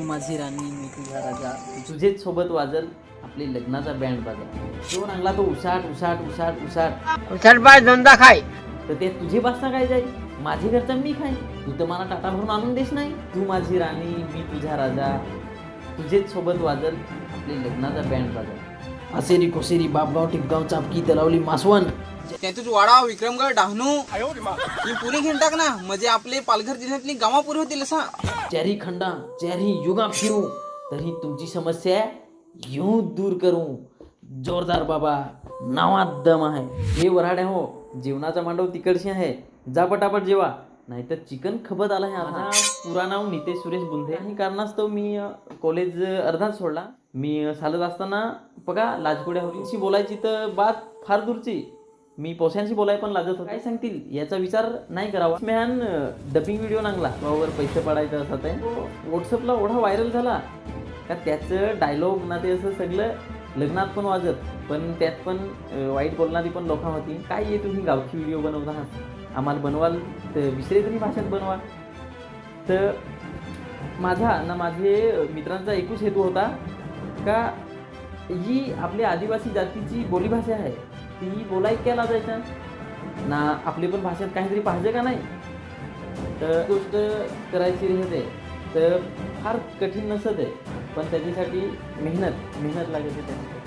तू माझी राणी मी तुझा राजा तुझेच सोबत वाजल आपली लग्नाचा बँड बाजा. तो रंगला तो उसाट उसाट उसाट उसाट. उचलबाज दोनदा खाय. तर ते तुझे बसता काय जाईल? माझे घरचं मी खाईन. तू तर मला टाटा भरून आणून देस नाही. तू माझी राणी मी तुझा राजा. तुझेच सोबत वाजल आपली लग्नाचा बँड बाजा. असेरी कोसेरी बापगाव टिपगाव चापकी तलावली मासवण. त्यातूच वाडा विक्रमगड डहाणू ही पुरी घेऊन टाक ना. म्हणजे आपले पालघर जिल्ह्यातली गावा पुरी होतील असा. चारी खंडा चारी युगा फिरू तरी तुमची समस्या यूं दूर करू. जोरदार बाबा नावात दम आहे. हे वराडे हो. जेवणाचा मांडव तिकडशी आहे. जा पटापट जेवा. नाहीतर चिकन खपत आलं आहे आता पुरा नाव नितेश सुरेश बुंधे आणि कारणास्तव मी कॉलेज अर्धाच सोडला. मी चालत असताना बघा लाजकुड्या होतीशी बोलायची तर बात फार दूरची. मी पोस्यांशी बोलाय पण लागत होतो. काय सांगतील? याचा विचार नाही करावा. मेहान डबिंग व्हिडिओ नांगला. भावावर पैसे पडायचं असं ते. व्हॉट्सअपला एवढा व्हायरल झाला. का त्याचं डायलॉग ना ते असं सगळं लग्नात पण वाजत. पण त्यात पण वाईट बोलणारी पण लोक होती. काय आहे तुम्ही गावठी व्हिडिओ बनवता? आहात आम्हाला बनवाल तर विसरे तरी भाषेत बनवा. तर माझा ना माझे मित्रांचा एकूच हेतू होता का ही आपली आदिवासी जातीची बोलीभाषा आहे. ती बोलाय केला लाजायच्या ना आपली पण भाषेत काहीतरी पाहिजे का नाही? तर गोष्ट करायची राहते. तर फार कठीण नसत. आहे पण त्याच्यासाठी मेहनत मेहनत लागते त्याची.